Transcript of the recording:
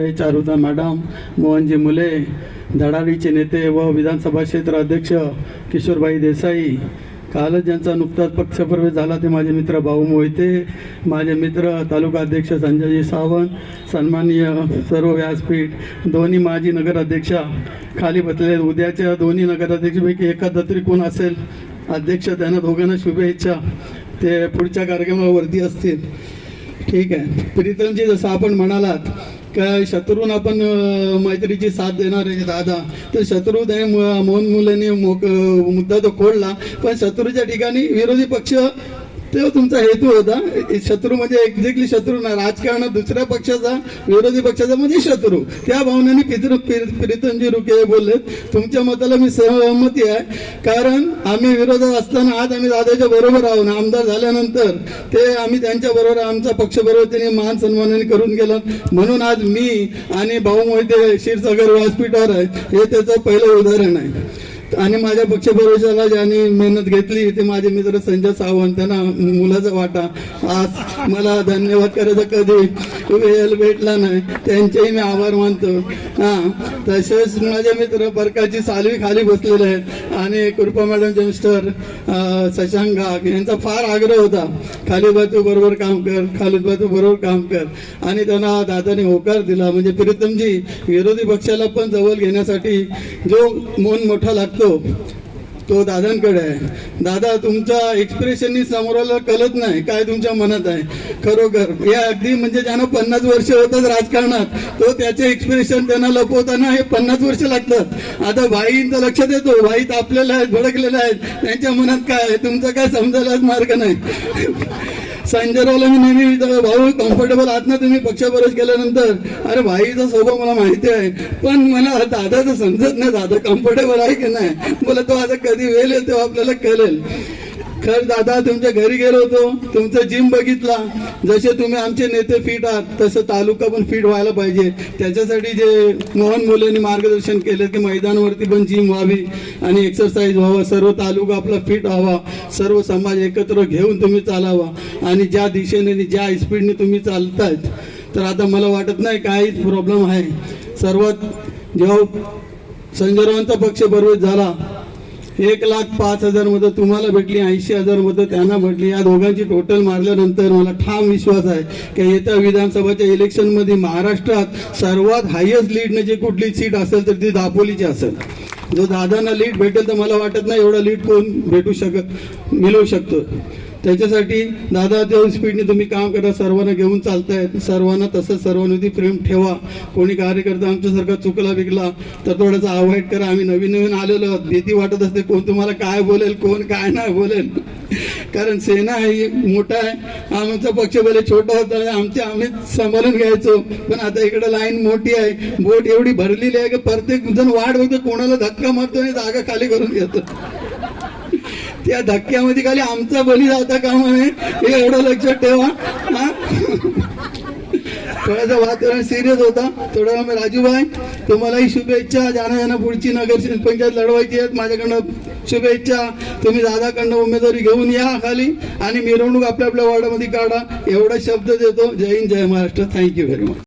हे चारुता मॅडम मोहनजी मुले धडाडीचे नेते व विधानसभा क्षेत्र अध्यक्ष किशोरबाई देसाई. कालच ज्यांचा नुकताच पक्षप्रवेश झाला ते माझे मित्र भाऊ मोहिते माझे मित्र तालुका अध्यक्ष संजयजी सावंत सन्माननीय सर्व व्यासपीठ दोन्ही माजी नगराध्यक्षा. खाली बसलेले उद्याच्या दोन्ही नगराध्यक्षपैकी एखादा तरी कोण असेल? अध्यक्ष त्यांना दोघांना शुभेच्छा. ते पुढच्या कार्यक्रमावरती असतील. ठीक आहे. प्रीतमजी जसं आपण म्हणालात का शत्रून आपण मैत्रीची साथ देणार आहे दादा. तर शत्रू त्याने मोहन मुलांनी मोक मुद्दा तो खोडला. पण शत्रूच्या ठिकाणी विरोधी पक्ष तो तुमचा हेतू होता. शत्रू म्हणजे एक्झॅक्टली शत्रू ना राजकारणात दुसऱ्या पक्षाचा विरोधी पक्षाचा म्हणजे शत्रू. त्या भावनेने पितृ प्रीतमजी रुके बोलले. तुमच्या मताला मी सहमती आहे. कारण आम्ही विरोधात असताना आज आम्ही दादाच्या बरोबर आहोत. आमदार झाल्यानंतर ते आम्ही त्यांच्या बरोबर आमचा पक्ष बरोबर त्यांनी मान सन्मानाने करून गेलं. म्हणून आज मी आणि भाऊ मोहिते क्षीरसागर व्यासपीठावर आहे. हे त्याचं पहिलं उदाहरण आहे. आणि माझ्या पक्षप्रवेशाला ज्यांनी मेहनत घेतली ते माझे मित्र संजय सावंत त्यांना मुलाचा वाटा. आज मला धन्यवाद करायचा कधी वेळ भेटला नाही. त्यांचेही मी आभार मानतो. हा तसेच माझे मित्र परकाची सालवी खाली बसलेले आहेत. आणि कृपा मॅडमचे मिस्टर शशांक घाग यांचा फार आग्रह होता. खाली बातू बरोबर काम कर. खाली बातू बरोबर काम कर. आणि त्यांना दादाने होकार दिला. म्हणजे प्रीतमजी विरोधी पक्षाला पण जवळ घेण्यासाठी जो मन मोठा लागतो तो दादांकडे आहे. दादा तुमच्या एक्सप्रेशननी समोराला कळत नाही. काय तुमच्या मनात आहे? खरोखर. हे अगदी म्हणजे ज्यांना पन्नास वर्ष होतात राजकारणात तो त्याचे एक्सप्रेशन त्यांना लपवताना हे पन्नास वर्ष लागतात. आता भाईंचं लक्षात येतो भाई तापलेले आहेत भडकलेले आहेत. त्यांच्या मनात काय आहे? तुमचं काय समजायलाच मार्ग नाही. संजयरावला मी नेहमी भाऊ कम्फर्टेबल आहात ना तुम्ही? पक्षप्रवेश केल्यानंतर अरे भाईचा स्वभाव मला माहिती आहे पण मला दादाचं समजत नाही दादा कम्फर्टेबल आहे की नाही? बोला तो आता कधी वेळ येतो आपल्याला कळेल. खर दादा तुमच्या घरी गेलो होतो. तुमचं जिम बघितला. जसे तुम्ही आमचे नेते फिट आहात तसं तालुका पण फिट व्हायला पाहिजे. त्याच्यासाठी जे मोहन मुलेंनी मार्गदर्शन केलं की मैदानावरती पण जिम व्हावी आणि एक्सरसाइज व्हावा. सर्व तालुका आपला फिट व्हावा सर्व समाज एकत्र घेऊन तुम्ही चालावा. आणि ज्या दिशेने ज्या स्पीडने तुम्ही चालतायत तर आता मला वाटत नाही काहीच प्रॉब्लेम आहे. सर्वात जेव्हा संजयरावांचा पक्ष बरोबर झाला एक लाख पाच हजार मतं तुम्हाला भेटली ऐंशी हजार मतं त्यांना भेटली. या दोघांची टोटल मारल्यानंतर मला ठाम विश्वास आहे की येत्या विधानसभाच्या इलेक्शनमध्ये महाराष्ट्रात सर्वात हायेस्ट लीडने जी कुठली सीट असेल तर ती दापोलीची असेल. जो दादांना लीड भेटेल तर मला वाटत नाही एवढा लीड कोण भेटू शकत मिळवू शकतो. त्याच्यासाठी दादा त्या स्पीडने तुम्ही काम करा सर्वांना घेऊन चालतायत सर्वांना तसंच सर्वांवरती प्रेम ठेवा. कोणी कार्यकर्ता आमच्यासारखा चुकला बिकला तर थोडासा अवॉइड करा. आम्ही नवीन नवीन आलेलो भीती वाटत असते कोण तुम्हाला काय बोलेल कोण काय नाही बोलेल. कारण सेना ही मोठा आहे. आमचा पक्ष भले छोटा होता आमच्या आम्ही सांभाळून घ्यायचो. पण आता इकडे लाईन मोठी आहे. बोट एवढी भरलेली आहे की प्रत्येक जण वाट बघतो कोणाला धक्का मारतो आणि जागा खाली करून घेतो. त्या धक्क्यामध्ये खाली आमचा बली जाता कामा नये हे एवढं लक्षात ठेवा. थोडासा वातावरण सिरियस होता. थोडा वेळ राजूभाई तुम्हालाही शुभेच्छा. ज्यांना ज्यांना पुढची नगर पंचायत लढवायची आहेत माझ्याकडनं शुभेच्छा. तुम्ही दादाकडनं उमेदवारी घेऊन या खाली आणि मिरवणूक आपल्या आपल्या वॉर्डामध्ये काढा. एवढा शब्द देतो. जय हिंद जय Maharashtra. Thank you very much